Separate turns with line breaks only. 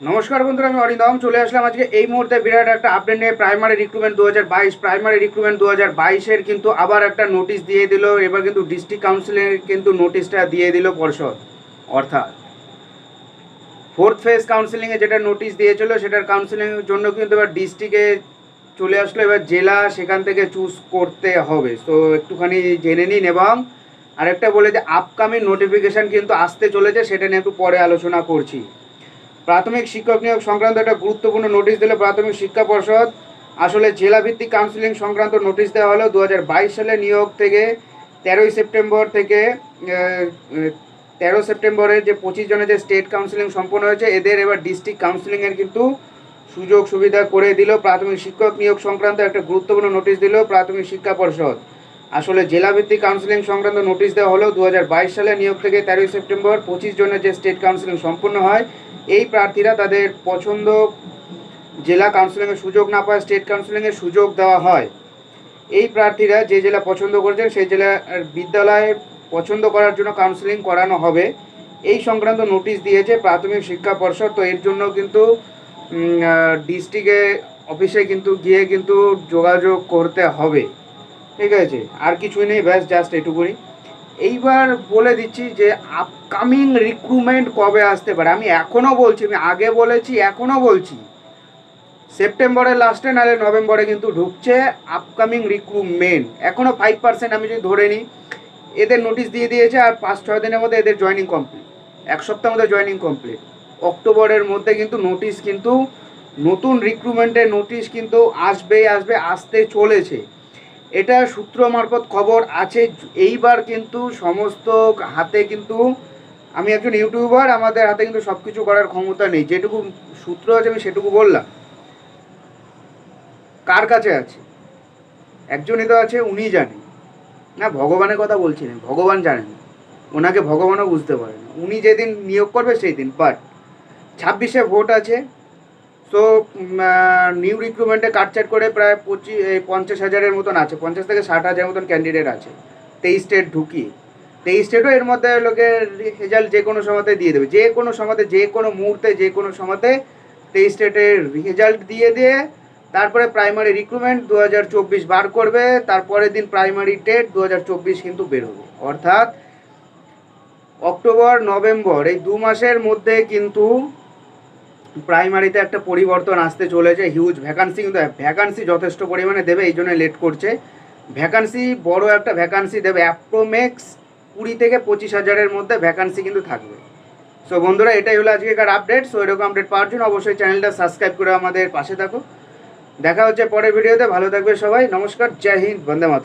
নমস্কার বন্ধুরা, আমি অরিন্দম চলে আসলাম আজকে এই মুহূর্তে বিরাট একটা আপডেট নিয়ে প্রাইমারি রিক্রুটমেন্ট দু হাজার বাইশ। প্রাইমারি রিক্রুটমেন্ট দু হাজার কিন্তু আবার একটা নোটিশ দিয়ে দিল। এবার কিন্তু ডিস্ট্রিক্ট কাউন্সিলের কিন্তু নোটিশটা দিয়ে দিল পর্ষদ, অর্থাৎ ফোর্থ ফেজ কাউন্সিলিংয়ে যেটা নোটিশ দিয়েছিল, সেটার কাউন্সিলিংয়ের জন্য কিন্তু এবার ডিস্ট্রিক্টে চলে আসলো। এবার জেলা সেখান থেকে চুজ করতে হবে। তো একটুখানি জেনে নিন এবং আরেকটা বলে যে আপকামিং নোটিফিকেশান কিন্তু আসতে চলেছে, সেটা নিয়ে একটু পরে আলোচনা করছি। প্রাথমিক শিক্ষক নিয়োগ সংক্রান্ত একটা গুরুত্বপূর্ণ নোটিশ দিল প্রাথমিক শিক্ষা পর্ষদ। আসলে জেলাভিত্তিক কাউন্সিলিং সংক্রান্ত নোটিশ দেওয়া হলো দু হাজার বাইশ সালে নিয়োগ থেকে তেরোই সেপ্টেম্বর থেকে তেরো সেপ্টেম্বরে যে পঁচিশ জনের যে স্টেট কাউন্সিলিং সম্পন্ন হয়েছে, এদের এবার ডিস্ট্রিক্ট কাউন্সিলিংয়ের কিন্তু সুযোগ সুবিধা করে দিল। প্রাথমিক শিক্ষক নিয়োগ সংক্রান্ত একটা গুরুত্বপূর্ণ নোটিশ দিল প্রাথমিক শিক্ষা পর্ষদ। আসলে জেলাভিত্তিক কাউন্সিলিং সংক্রান্ত নোটিশ দেওয়া হলো দু হাজার বাইশ সালে নিয়োগ থেকে তেরোই সেপ্টেম্বর পঁচিশ জনের যে স্টেট কাউন্সিলিং সম্পন্ন হয় এই প্রার্থীরা তাদের পছন্দ জেলা কাউন্সিলিংয়ের সুযোগ না পায় স্টেট কাউন্সিলিংয়ের সুযোগ দেওয়া হয়। এই প্রার্থীরা যে জেলা পছন্দ করেছেন, সেই জেলার বিদ্যালয়ে পছন্দ করার জন্য কাউন্সিলিং করানো হবে। এই সংক্রান্ত নোটিশ দিয়েছে প্রাথমিক শিক্ষা পর্ষদ, তো এর জন্য কিন্তু ডিস্ট্রিক্টে অফিসে কিন্তু গিয়ে কিন্তু যোগাযোগ করতে হবে। ঠিক আছে? আর কিছুই নেই, ব্যাস জাস্ট এটুকুনি। এইবার বলে দিচ্ছি যে আপকামিং রিক্রুটমেন্ট কবে আসতে পারে? আমি এখনও বলছি, আমি আগে বলেছি এখনও বলছি। সেপ্টেম্বরের লাস্টে নাহলে নভেম্বরে কিন্তু ঢুকছে আপকামিং রিক্রুটমেন্ট এখনও ফাইভ পার্সেন্ট আমি যদি ধরে নিই, এদের নোটিশ দিয়ে দিয়েছে আর পাঁচ, ছয় দিনের মধ্যে এদের জয়নিং কমপ্লিট এক সপ্তাহের মধ্যে জয়নিং কমপ্লিট অক্টোবরের মধ্যে কিন্তু নোটিশ কিন্তু, নতুন রিক্রুটমেন্টের নোটিশ কিন্তু আসবেই, আসবে, আসতে চলেছে। এটা সূত্র মারফত খবর আছে। এইবার কিন্তু সমস্ত হাতে কিন্তু আমি একজন ইউটিউবার, আমাদের হাতে কিন্তু সব কিছু করার ক্ষমতা নেই। যেটুকু সূত্র আছে, আমি সেটুকু বললাম। কার কাছে আছে? একজনই তো আছে, উনি জানেন না, ভগবানের কথা বলছি না, ভগবান জানেন। ওনাকে ভগবানও বুঝতে পারে না। উনি যেদিন নিয়োগ করবে সেই দিন বাট, ছাব্বিশে ভোট আছে তো নিউ রিক্রুটমেন্টে কাটচাট করে প্রায় পঁচিশ পঞ্চাশ হাজারের মতন আছে। পঞ্চাশ থেকে ষাট হাজারের মতন ক্যান্ডিডেট আছে। তেইশ স্টেট ঢুকিয়ে। তেইশ স্টেটও এর মধ্যে লোকে রেজাল্ট যে কোনো সময়তে দিয়ে দেবে। যে কোনো সময়তে, যে কোনো মুহূর্তে, যে কোনো সময়তে তেইশ স্টেটের রেজাল্ট দিয়ে দিয়ে তারপরে প্রাইমারি রিক্রুটমেন্ট দু হাজার চব্বিশ বার করবে। তারপরের দিন প্রাইমারি টেট দু কিন্তু বেরোবে অর্থাৎ অক্টোবর, নভেম্বর এই দু মাসের মধ্যে কিন্তু প্রাইমারিতে একটা পরিবর্তন আসতে চলেছে হিউজ ভ্যাকান্সি কিন্তু ভ্যাকান্সি যথেষ্ট পরিমাণে দেবে, এই জন্য লেট করছে। ভ্যাকান্সি বড় একটা ভ্যাকান্সি দেবে অ্যাপ্রোমেক্স কুড়ি থেকে পঁচিশ হাজারের মধ্যে ভ্যাকান্সি কিন্তু থাকবে। সো বন্ধুরা, এটাই হলো আজকেকার আপডেট সো এরকম আপডেট পাওয়ার জন্য অবশ্যই চ্যানেলটা সাবস্ক্রাইব করে আমাদের পাশে থাকো। দেখা হচ্ছে পরের ভিডিওতে ভালো থাকবে সবাই। নমস্কার। জয় হিন্দ। বন্দে মাতা